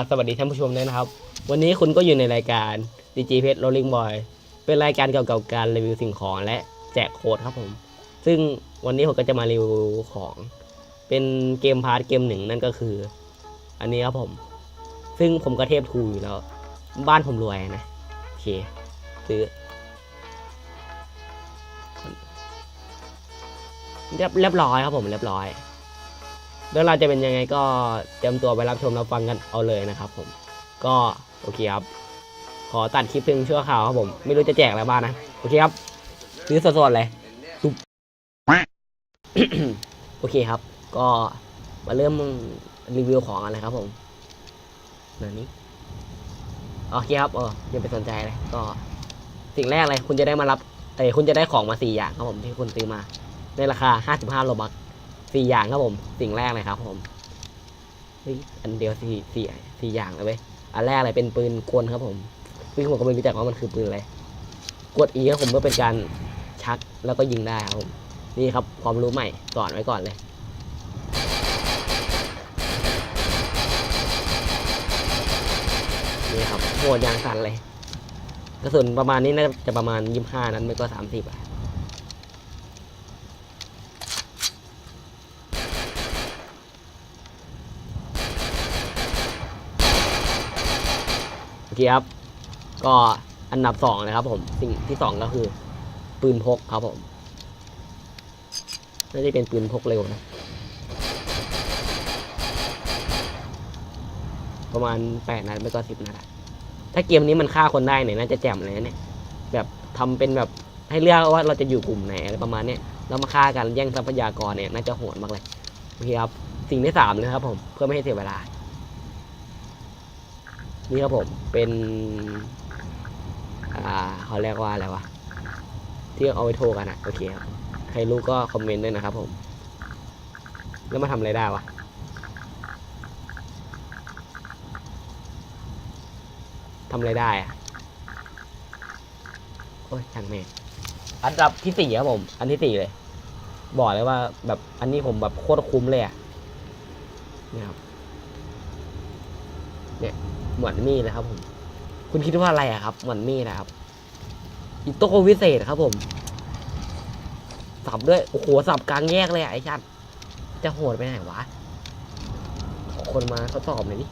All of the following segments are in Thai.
บสวัสดีท่านผู้ชมด้วยนะครับ วันนี้คุณก็อยู่ในรายการ DG p e t Rolling Boy เป็นรายการเกี่ยวกับการรีวิวสิ่งของและแจกโค้ดครับผม ซึ่งวันนี้ผมก็จะมารีวิวของเป็นเกมพาร์ทเกมหนึ่งนั่นก็คือ อันนี้ครับผม ซึ่งผมก็เทพทูอยู่แล้ว บ้านผมรวยนะ โอเค ซื้อเรียบร้อยครับผมเรียบร้อย เรื่องราวจะเป็นยังไงก็เตรียมตัวไปรับชมรับฟังกันเอาเลยนะครับ ผม ก็โอเคครับ ขอตัดคลิปเพียงชั่วคราวครับผม ไม่รู้จะแจกอะไรบ้างนะ โอเคครับซื้อสดๆเลยตุ๊บโอเคครับ ก็มาเริ่มรีวิวของกันเลยครับผมนั่นนี้โอเคครับเอออย่าไปสนใจเลย ก็สิ่งแรกเลยคุณจะได้มารับเอ้ยคุณจะได้ของมาสี่อย่างครับผมที่คุณซื้อมา ในราคา 55โลบัก สี่อย่างครับผม สิ่งแรกเลยครับผมอันเดียวสี่สี่สี่อย่างเลยเว้ยอันแรกเลยเป็นปืนกลครับผมซึ่งผมก็ไม่รู้จักว่ามันคือปืนอะไรกด E ครับผมเพื่อเป็นการชักแล้วก็ยิงได้ครับผมนี่ครับความรู้ใหม่สอนไว้ก่อนเลยนี่ครับโหดยางสั่นเลยกระสุนประมาณนี้น่าจะประมาณยี่ห้านั้นไม่ก็สามสิบอะ อเคครับ ก็อันดับสองนะครับ ผม สิ่งที่สองก็คือ ปืนพกครับผมน่าจะเป็นปืนพกเร็วนะ ประมาณแปดนัดไม่ก็สิบนัดถ้าเกมนี้มันฆ่าคนได้เนี่ยน่าจะแจ่มเลยนะเนี่ย แบบทำเป็นแบบให้เลือกว่าเราจะอยู่กลุ่มไหนอะไรประมาณเนี้ยแล้วมาฆ่ากันแย่งทรัพยากรเนี่ยน่าจะโหดมากเลยโอเคครับ สิ่งที่สามเลยครับผมเพื่อไม่ให้เสียเวลา นี่ครับผมเป็น อ่าเขาเรียกว่าอะไรวะที่เอาไปโทรกันอะโอเคครับใครรู้ก็คอมเมนต์ด้วยนะครับผม แล้วมาทำอะไรได้วะทำอะไรได้อะโอ้ยช่างแม่งอันดับที่สี่ครับผม อันที่สี่เลย บอกเลยว่าแบบอันนี้ผมแบบโคตรคุ้มเลยอะเนี่ยครับเนี่ย เหมือนมีดเลยครับผม คุณคิดว่าอะไรอะครับ เหมือนมีดนะครับอิโต้วิเศษครับผม สับด้วย โอ้โห สับกลางแยกเลยไอ้ชัด จะโหดไปไหนวะ ขอคนมาทดสอบหน่อยดิ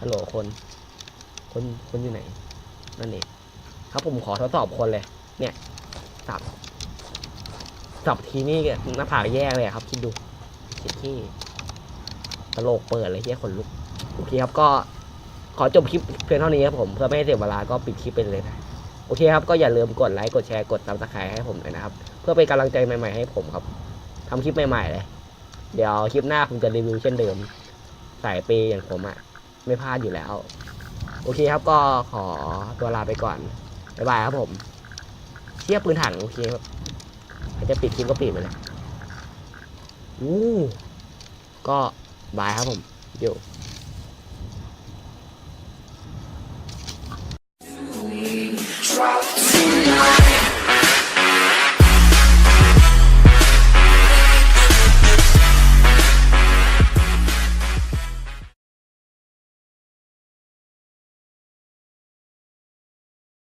ฮัลโหลคน คน คนอยู่ไหน นั่นเองครับผมขอทดสอบคนเลย เนี่ย สับ สับทีนี่หน้าผากแยกเลยครับ คิดดูคิดที่ตลกเปิดเลยที่คนลุก โอเคครับก็ ขอจบคลิปเพียงเท่านี้ครับผมเพื่อไม่ให้เสียเวลาก็ปิดคลิปไปเลยนะโอเคครับก็อย่าลืมกดไลค์กดแชร์กดซับสไครต์ให้ผมด้วยนะครับ เพื่อเป็นกำลังใจใหม่ๆให้ผมครับทำคลิปใหม่ๆเลย เดี๋ยวคลิปหน้าผมจะรีวิวเช่นเดิมสายเปย์อย่างผมอะ่ะ ไม่พลาดอยู่แล้ว โอเคครับก็ขอตัวลาไปก่อนบ๊ายบายครับผมเทียบปืนถังโอเคครับจะปิดคลิปก็ปิดไปเลยอู้ก็บายครับผมเดี๋ย ว Drop